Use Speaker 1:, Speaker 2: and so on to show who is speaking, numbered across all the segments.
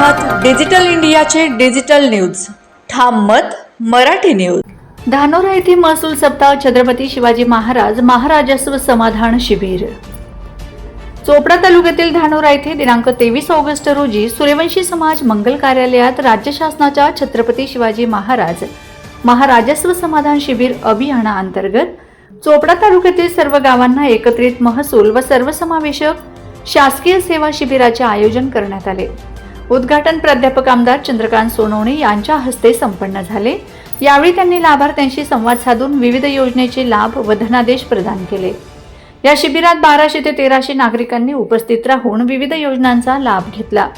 Speaker 1: Digital इंडियाचे digital news. ठाम मत मराठी न्यूज.
Speaker 2: धानोरा येथे महसूल सप्ताह छत्रपती शिवाजी महाराज महाराजस्व समाधान शिबिर. चोपडा तालुक्यातील धानोरा येथे दिनांक तेवीस ऑगस्ट रोजी सूर्यवंशी समाज मंगल कार्यालयात राज्य शासनाच्या छत्रपती शिवाजी महाराज महाराजस्व समाधान शिबिर अभियानाअंतर्गत चोपडा तालुक्यातील सर्व गावांना एकत्रित महसूल व सर्वसमावेशक शासकीय सेवा शिबिराचे आयोजन करण्यात आले. उद्घाटन प्राध्यापक आमदार चंद्रकांत सोनवणे यांच्या हस्ते संपन्न झाले. यावेळी त्यांनी लाभार्थ्यांशी संवाद साधून विविध योजनेचे लाभ व धनादेश प्रदान केले. या शिबिरात बाराशे ते तेराशे नागरिकांनी उपस्थित राहून विविध योजनांचा लाभ घेतला.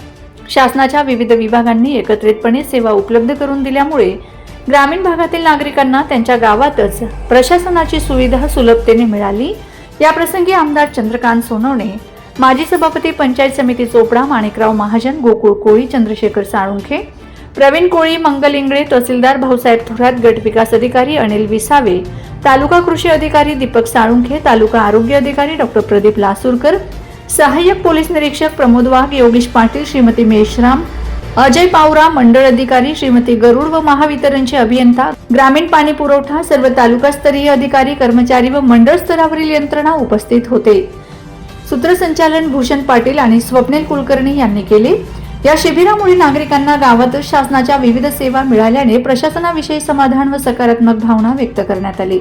Speaker 2: शासनाच्या विविध विभागांनी एकत्रितपणे सेवा उपलब्ध करून दिल्यामुळे ग्रामीण भागातील नागरिकांना त्यांच्या गावातच प्रशासनाची सुविधा सुलभतेने मिळाली. याप्रसंगी आमदार चंद्रकांत सोनवणे माजी सभापती पंचायत समिती चोपडा माणिकराव महाजन गोकुळ कोळी चंद्रशेखर साळुंखे प्रवीण कोळी मंगल इंगळे तहसीलदार भाऊसाहेब थोरात गट विकास अधिकारी अनिल विसावे तालुका कृषी अधिकारी दीपक साळुंखे तालुका आरोग्य अधिकारी डॉक्टर प्रदीप लासूरकर सहाय्यक पोलीस निरीक्षक प्रमोद वाघ योगेश पाटील श्रीमती मेश्राम अजय पावरा मंडळ अधिकारी श्रीमती गरुड व महावितरणचे अभियंता ग्रामीण पाणी पुरवठा सर्व तालुकास्तरीय अधिकारी कर्मचारी व मंडळ स्तरावरील यंत्रणा उपस्थित होते. सूत्रसंचालन भूषण पाटील आणि स्वप्नील कुलकर्णी यांनी केले. या शिबिरामुळे नागरिकांना गावातच शासनाच्या विविध सेवा मिळाल्याने प्रशासनाविषयी समाधान व सकारात्मक भावना व्यक्त करण्यात आली.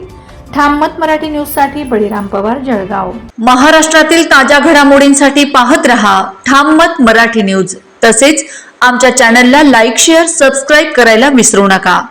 Speaker 2: ठाम मत मराठी न्यूजसाठी बळीराम पवार जळगाव.
Speaker 1: महाराष्ट्रातील ताज्या घडामोडींसाठी पाहत रहा ठाम मत मराठी न्यूज तसेच आमच्या चॅनलला लाईक शेअर सबस्क्राईब करायला विसरू नका.